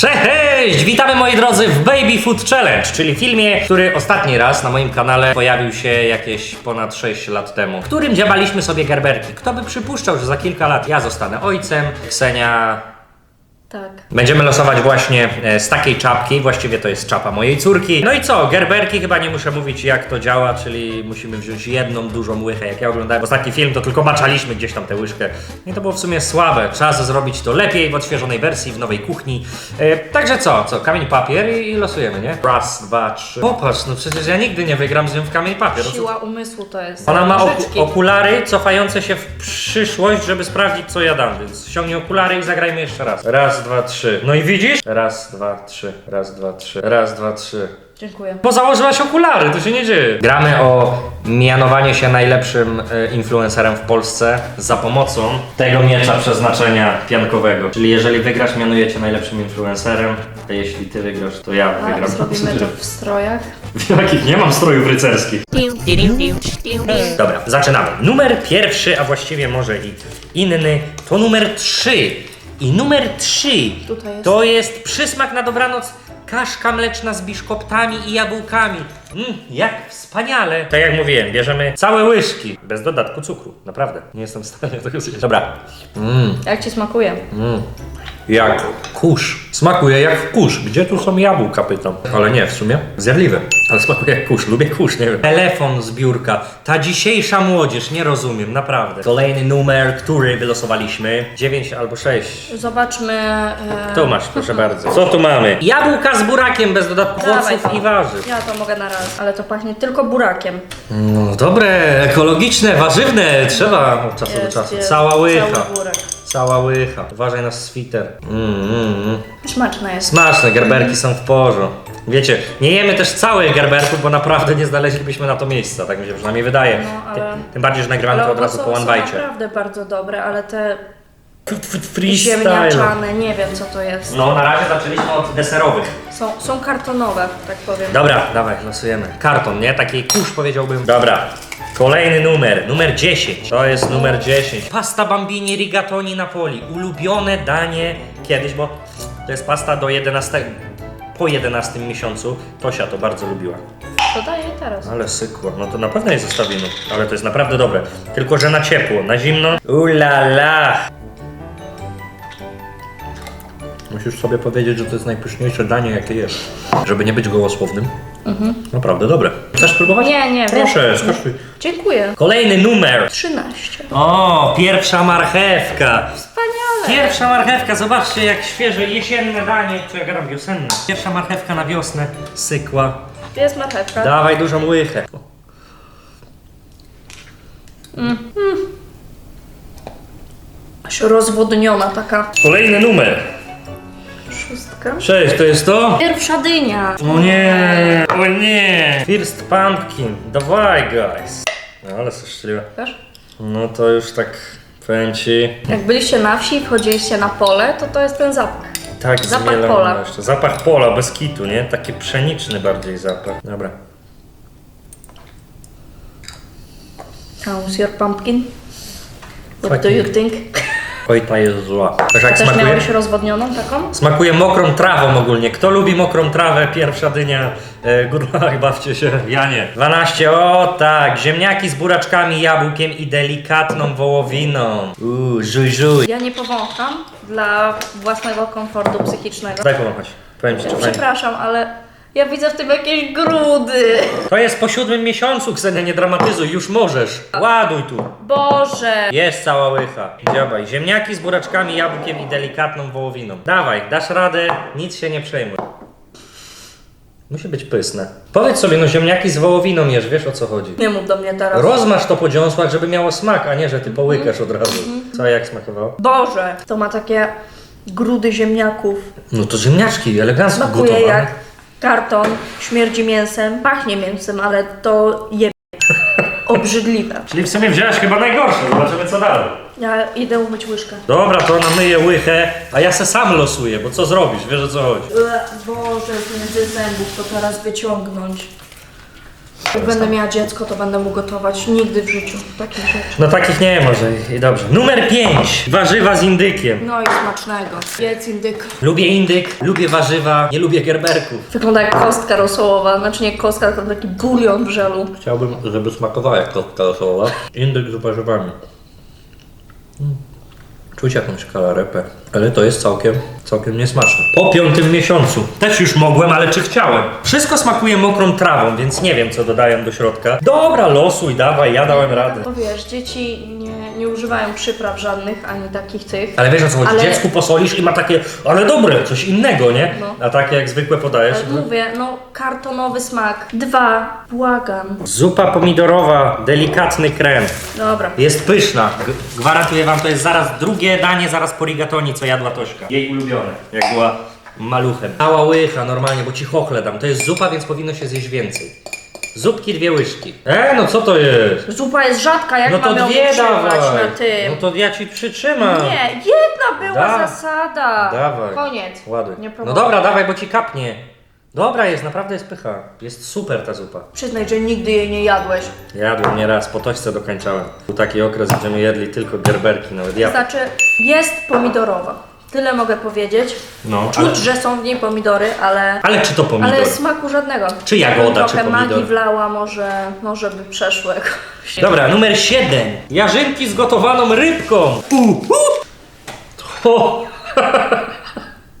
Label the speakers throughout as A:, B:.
A: Cześć! Witamy moi drodzy w Baby Food Challenge, czyli filmie, który ostatni raz na moim kanale pojawił się jakieś ponad 6 lat temu, w którym dziabaliśmy sobie gerberki. Kto by przypuszczał, że za kilka lat ja zostanę ojcem, Ksenia
B: Tak.
A: Będziemy losować właśnie e, z takiej czapki, właściwie to jest czapa mojej córki. No i co, gerberki chyba nie muszę mówić jak to działa, czyli musimy wziąć jedną dużą łychę. Jak ja oglądałem ostatni film, to tylko maczaliśmy gdzieś tam tę łyżkę. I to było w sumie słabe. Czas zrobić to lepiej w odświeżonej wersji, w nowej kuchni. E, także co, co, kamień papier i, i losujemy, nie? Raz, dwa, trzy. Popatrz, no przecież ja nigdy nie wygram z nią w kamień papier. No co-
B: Siła umysłu to jest.
A: ona ma oku-
B: Nożyczki.
A: okulary cofające się w przyszłość, żeby sprawdzić, co ja dam, więc ściągnij okulary i zagrajmy jeszcze raz. Raz, dwa, trzy. No i widzisz? Raz, dwa, trzy. Raz, dwa, trzy. Raz, dwa, trzy.
B: Dziękuję.
A: Bo założyłaś okulary, to się nie dzieje. Gramy o mianowanie się najlepszym e, influencerem w Polsce za pomocą tego miecza przeznaczenia piankowego. Czyli jeżeli wygrasz, mianujecie najlepszym influencerem, a jeśli ty wygrasz, to ja
B: A
A: wygram.
B: zrobimy to w strojach.
A: Jakich nie mam strojów rycerskich. Dobra, zaczynamy. Numer pierwszy, a właściwie może i inny, to numer trzy. I numer trzy
B: Tutaj jest.
A: to jest przysmak na dobranoc kaszka mleczna z biszkoptami i jabłkami. Mmm, jak wspaniale. Tak jak mówiłem, bierzemy całe łyżki, bez dodatku cukru. Naprawdę, nie jestem w stanie tego zjeść. Dobra. Mmm,
B: Jak ci smakuje?
A: mmm. Jak kurz. Smakuje jak kurz. Gdzie tu są jabłka, pytam. Ale nie, w sumie zjadliwe. Ale smakuje jak kurz. Lubię kurz, nie wiem. Telefon z biurka. Ta dzisiejsza młodzież, nie rozumiem, naprawdę. Kolejny numer, który wylosowaliśmy. 9 albo 6.
B: Zobaczmy. E...
A: Tu masz, proszę bardzo. Co tu mamy? Jabłka z burakiem bez dodatku
B: Dawaj.
A: owoców i warzyw.
B: Ja to mogę na raz, ale to pachnie tylko burakiem.
A: No dobre, ekologiczne, warzywne. Trzeba od czasu do czasu. Cała łycha.
B: Cały burek.
A: Cała łycha. Uważaj na switer. Mm, mm, mm.
B: Smaczne jest.
A: Smaczne, gerberki są w porządku. Wiecie, nie jemy też całych gerberków, bo naprawdę nie znaleźlibyśmy na to miejsca, tak mi się przynajmniej wydaje.
B: No, ale-
A: Ty, tym bardziej, że nagrywamy to od razu po one
B: są
A: bite.
B: naprawdę bardzo dobre, ale te
A: Freestyle.
B: ziemniaczane, nie wiem co to jest.
A: No, na razie zaczęliśmy od deserowych.
B: Są, są kartonowe, tak powiem.
A: Dobra, dawaj, losujemy. Karton, nie? Taki kurz powiedziałbym. Dobra. Kolejny numer, numer 10. To jest numer 10. Pasta bambini rigatoni napoli. Ulubione danie kiedyś, bo to jest pasta do 11. Po 11 miesiącu. Tosia to bardzo lubiła.
B: To daję teraz.
A: Ale sykło, no to na pewno je zostawimy. Ale to jest naprawdę dobre. Tylko, że na ciepło, na zimno. Ulala! Musisz sobie powiedzieć, że to jest najpyszniejsze danie, jakie jest. Żeby nie być gołosłownym. Naprawdę dobre. Chcesz spróbować?
B: Nie, nie,
A: Proszę,
B: wiem.
A: skosztuj.
B: Dziękuję.
A: Kolejny numer.
B: 13.
A: O, pierwsza marchewka. Pierwsza marchewka, zobaczcie jak świeże jesienne danie, czy ja gadam wiosenne. Pierwsza marchewka na wiosnę sykła.
B: Tu jest marchewka.
A: Dawaj dużą łychę.
B: Aż rozwodniona taka
A: Kolejny numer.
B: szóstka.
A: Cześć, to jest to?
B: Pierwsza dynia.
A: O nie, o nie. First pumpkin, dawaj guys. No ale co szczeliwe. No to już tak powiem ci.
B: Jak byliście na wsi i wchodziliście na pole, to to jest ten zapach.
A: Tak
B: Zapach
A: zmielone
B: pola.
A: jeszcze. Zapach pola, bez kitu, nie? Taki pszeniczny bardziej zapach. Dobra.
B: How's your pumpkin? What do
A: Fucking-
B: you think?
A: Oj, ta jest zła. Wiesz jak
B: Też
A: smakuje?
B: miałeś rozwodnioną taką?
A: Smakuje mokrą trawą ogólnie. Kto lubi mokrą trawę? Pierwsza dynia. E, good luck, bawcie się. Ja nie. 12, o tak. Ziemniaki z buraczkami, jabłkiem i delikatną wołowiną. Uuu, żuj, żuj.
B: Ja nie powącham dla własnego komfortu psychicznego.
A: Daj powąchać. Powiem ci, czy fajnie.
B: Przepraszam, ale ja widzę w tym jakieś grudy.
A: To jest po siódmym miesiącu, Ksenia, nie dramatyzuj. Już możesz. Ładuj tu.
B: Boże!
A: Jest cała łycha. Dziabaj. Ziemniaki z buraczkami, jabłkiem i delikatną wołowiną. Dawaj, dasz radę, nic się nie przejmuj. Musi być pysne. Powiedz sobie, no ziemniaki z wołowiną jesz, wiesz o co chodzi.
B: Nie mów do mnie teraz.
A: Rozmasz to po dziąsłach, żeby miało smak, a nie, że ty połykasz od razu. Co, jak smakowało?
B: Boże! To ma takie grudy ziemniaków.
A: No to ziemniaczki, elegancko
B: Smakuje
A: gotowane.
B: jak karton, śmierdzi mięsem, pachnie mięsem, ale to je... obrzydliwe.
A: Czyli w sumie wziąłeś chyba najgorsze, zobaczymy co dalej.
B: Ja idę umyć łyżkę.
A: Dobra, to namyję łychę, a ja se sam losuję, bo co zrobisz, wiesz o co chodzi.
B: Boże, między zębów to teraz wyciągnąć. Jak będę miała dziecko, to będę mu gotować. Nigdy w życiu takich rzeczy.
A: No takich nie może i dobrze. Numer 5. Warzywa z indykiem.
B: No i smacznego. Jedz indyk.
A: Lubię indyk, lubię warzywa, nie lubię gerberków.
B: Wygląda jak kostka rosołowa. Znaczy nie kostka, tylko taki bulion w żelu.
A: Chciałbym, żeby smakowała jak kostka rosołowa. Indyk z warzywami. Czuć jakąś kalarepę, ale to jest całkiem, całkiem niesmaczne. Po piątym miesiącu. Też już mogłem, ale czy chciałem? Wszystko smakuje mokrą trawą, więc nie wiem co dodają do środka. Dobra, losuj, dawaj, ja dałem radę.
B: Bo wiesz, dzieci nie, używają przypraw żadnych, ani takich tych.
A: Ale wiesz o co chodzi?
B: Ale-
A: Dziecku posolisz i ma takie, ale dobre, coś innego, nie?
B: No.
A: A takie jak zwykłe podajesz.
B: Ale mówię, no kartonowy smak. Dwa, błagam.
A: Zupa pomidorowa, delikatny krem.
B: Dobra.
A: Jest pyszna. G- gwarantuję wam, to jest zaraz drugie danie, zaraz po rigatoni, co jadła Tośka. Jej ulubione, jak była maluchem. Mała łycha, normalnie, bo ci chochle dam. To jest zupa, więc powinno się zjeść więcej. Zupki dwie łyżki. E, no co to jest?
B: Zupa jest rzadka, jak
A: No to
B: mam ją
A: dwie
B: utrzymać
A: dawaj.
B: na tym?
A: No to ja ci przytrzymam.
B: Nie, jedna była
A: Da-
B: zasada.
A: Dawaj.
B: Koniec.
A: Ładuj.
B: Nie
A: no
B: próbuję.
A: dobra, dawaj, bo ci kapnie. Dobra jest, naprawdę jest pycha. Jest super ta zupa.
B: Przyznaj, że nigdy jej nie jadłeś.
A: Jadłem nie raz, po tośce dokończałem. Był taki okres, gdzie my jedli tylko gerberki, nawet ja.
B: Znaczy, jest pomidorowa. Tyle mogę powiedzieć.
A: No,
B: Czuć,
A: ale,
B: że są w niej pomidory, ale,
A: ale czy to pomidory?
B: ale smaku żadnego.
A: Czy jagoda, czy
B: trochę
A: pomidor?
B: magii wlała, może, może by przeszło jakoś.
A: Dobra, numer 7. Jarzynki z gotowaną rybką. Uh, uh.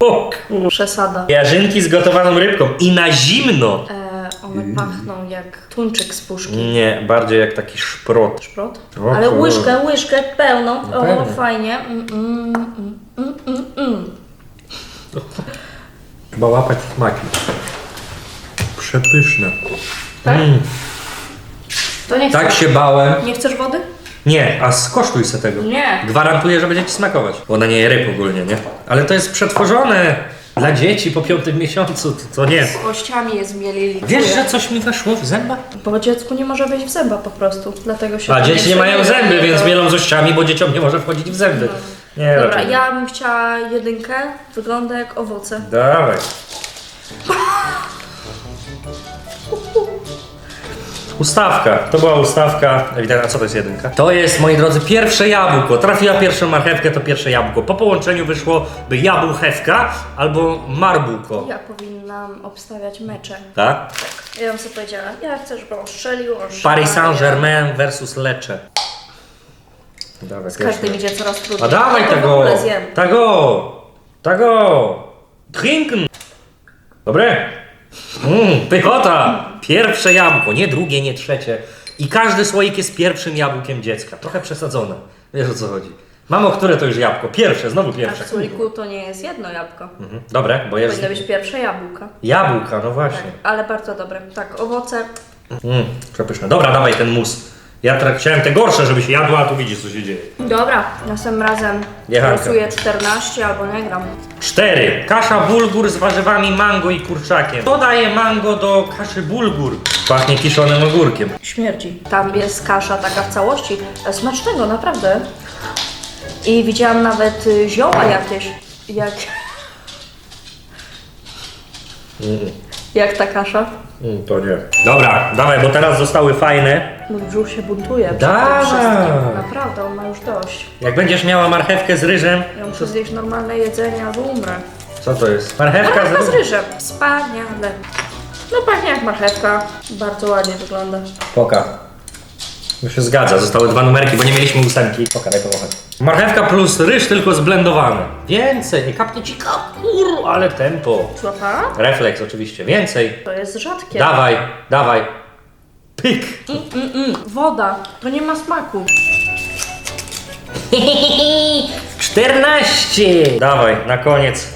A: O. kur...
B: Przesada.
A: Jarzynki z gotowaną rybką i na zimno.
B: E, one pachną jak tuńczyk z puszki.
A: Nie, bardziej jak taki szprot.
B: Szprot?
A: O
B: Ale łyżkę, łyżkę pełną.
A: No
B: o,
A: pewnie.
B: fajnie. Mm, mm, mm, mm.
A: Chyba łapać smaki. Przepyszne.
B: Tak?
A: Mm.
B: To nie chcesz.
A: Tak się bałem.
B: Nie chcesz wody?
A: Nie, a skosztuj se tego.
B: Nie.
A: Gwarantuję, że będzie ci smakować. Ona nie je ryb ogólnie, nie? Ale to jest przetworzone dla dzieci po piątym miesiącu, to, to nie.
B: Z kościami je zmielili.
A: Wiesz, że coś mi weszło w zęba?
B: Bo dziecku nie może wejść w zęba po prostu, dlatego się
A: A dzieci nie mają zęby, więc mielą z ościami, bo dzieciom nie może wchodzić w zęby. Nie,
B: Dobra,
A: raczej
B: ja bym chciała jedynkę, wygląda jak owoce.
A: Dawaj. Ustawka. To była ustawka. Ewidentnie, a co to jest jedynka? To jest, moi drodzy, pierwsze jabłko. Trafiła pierwszą marchewkę, to pierwsze jabłko. Po połączeniu wyszłoby jabłchewka albo marbułko.
B: Ja powinnam obstawiać mecze.
A: Tak?
B: Ja bym sobie powiedziała, ja chcę, żeby on strzelił, on
A: Paris. Saint-Germain versus Lecce. Dawaj,
B: Z każdym idzie coraz trudniej.
A: A dawaj
B: ja to w
A: tego!
B: ogóle zjem.
A: Tego! Tego! Trinken! Dobre? Mmm, pychota! Pierwsze jabłko, nie drugie, nie trzecie. I każdy słoik jest pierwszym jabłkiem dziecka. Trochę przesadzone. Wiesz o co chodzi. Mamo, które to już jabłko? Pierwsze, znowu
B: A
A: pierwsze.
B: w słoiku to nie jest jedno jabłko.
A: Mhm. Dobre, bo jest
B: Powinny być pierwsze jabłka.
A: jabłka, no właśnie.
B: Tak, ale bardzo dobre. Tak, owoce.
A: Mm, przepyszne. Dobra, dawaj ten mus. Ja tra- chciałem te gorsze, żeby się jadło, a tu widzisz co się dzieje.
B: Dobra, następnym razem
A: Jechanka.
B: losuję 14 albo nie gram.
A: 4. Kasza bulgur z warzywami mango i kurczakiem. Co daje mango do kaszy bulgur? Pachnie kiszonym ogórkiem.
B: Śmierdzi. Tam jest kasza taka w całości. E, Smacznego, naprawdę. I widziałam nawet y, zioła jakieś. Jak, jak ta kasza.
A: Mm, to nie. Dobra, dawaj, bo teraz zostały fajne.
B: Mój brzuch się buntuje. przed
A: Dawaj.
B: tym wszystkim. Naprawdę, on ma już dość.
A: Jak będziesz miała marchewkę z ryżem.
B: Ja muszę zjeść normalne jedzenie, albo umrę.
A: Co to jest? Marchewka
B: Marchewka
A: z ryżem.
B: Wspaniale. No pachnie jak marchewka. Bardzo ładnie wygląda.
A: Poka. Już się zgadza, zostały dwa numerki, bo nie mieliśmy ósemki. Poka, daj powąchać. Marchewka plus ryż tylko zblendowane. Więcej, nie kapnie ci kapur, ale tempo.
B: Złapała?
A: Refleks oczywiście, więcej.
B: To jest rzadkie.
A: Dawaj, dawaj. Pyk.
B: Mm, mm, woda. To nie ma smaku.
A: 14! Dawaj, na koniec.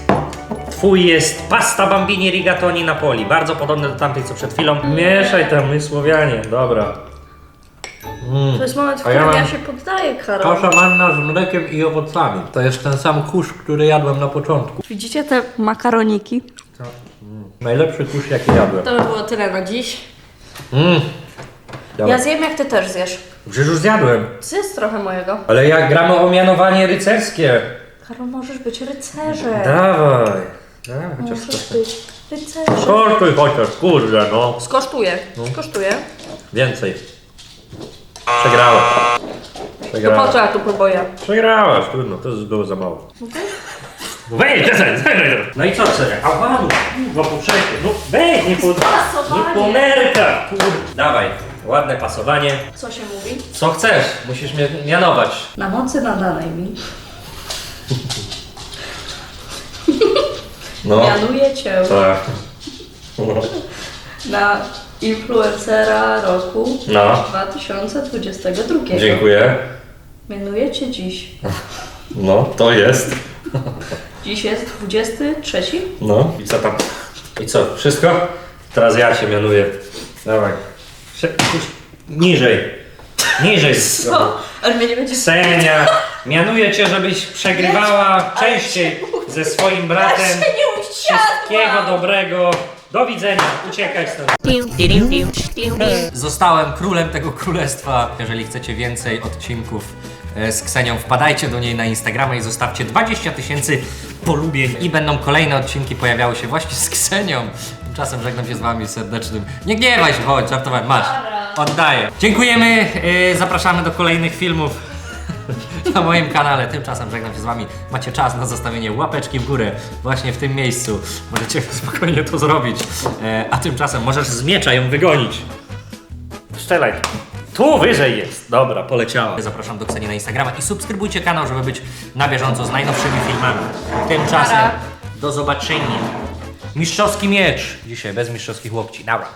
A: Twój jest pasta bambini rigatoni napoli. Bardzo podobne do tamtej, co przed chwilą. Mieszaj tam, my Słowianie. Dobra. Mm.
B: To jest moment, w
A: A ja
B: którym ja,
A: mam-
B: się poddaję, Karol.
C: Kasza manna z mlekiem i owocami. To jest ten sam kurz, który jadłem na początku.
B: Widzicie te makaroniki?
C: Najlepszy kurz jaki jadłem.
B: To by było tyle na dziś.
A: Mm. Dobra.
B: Ja zjem jak ty też zjesz.
A: Przecież już zjadłem.
B: Zjedz trochę mojego.
A: Ale jak gramy o mianowanie rycerskie.
B: Karol, możesz być rycerzem.
A: Dawaj. A, chociaż
B: Możesz
A: skosztuj.
B: być rycerzem.
A: Skosztuj chociaż, kurde no.
B: Skosztuję, skosztuję.
A: Więcej. Przegrałeś.
B: To po
A: Przegrałeś.
B: co ja tu próbuję?
A: Przegrałaś, trudno, to już było za mało. Wejdź, No i co chcesz? A panu, kurwa, po przejściu. No wejdź, nie po...
B: Pasowanie.
A: Nie po nerkach, kurde. Dawaj, ładne pasowanie.
B: Co się mówi?
A: Co chcesz? Musisz mnie mianować.
B: Na mocy nadanej mi
A: No.
B: mianuję Cię
A: Tak.
B: na influencera roku
A: No.
B: 2022.
A: Dziękuję.
B: Mianuję Cię dziś.
A: No, to jest.
B: Dziś jest 23.
A: No. I co tam? I co? Wszystko? Teraz ja cię mianuję. Dawaj. Sie- Niżej. Niżej.
B: Co? Ale mnie nie będzie...
A: Ksenia, mianuję cię, żebyś przegrywała częściej ze swoim bratem.
B: Się nie
A: Wszystkiego dobrego. Do widzenia. Uciekaj stąd. Zostałem królem tego królestwa. Jeżeli chcecie więcej odcinków e, z Ksenią, wpadajcie do niej na Instagrama i zostawcie 20 tysięcy polubień i będą kolejne odcinki pojawiały się właśnie z Ksenią. Tymczasem żegnam się z wami serdecznym. Nie gniewaj się, chodź, żartowałem, masz. Oddaję. Dziękujemy, e, zapraszamy do kolejnych filmów na moim kanale. Tymczasem żegnam się z wami. Macie czas na zostawienie łapeczki w górę właśnie w tym miejscu. Możecie spokojnie to zrobić. E, a tymczasem możesz z miecza ją wygonić. Strzelaj. Tu wyżej jest. Dobra, poleciała. Zapraszam do Kseni na Instagrama i subskrybujcie kanał, żeby być na bieżąco z najnowszymi filmami. Tymczasem do zobaczenia. Mistrzowski miecz. Dzisiaj bez mistrzowskich łokci. Dobra.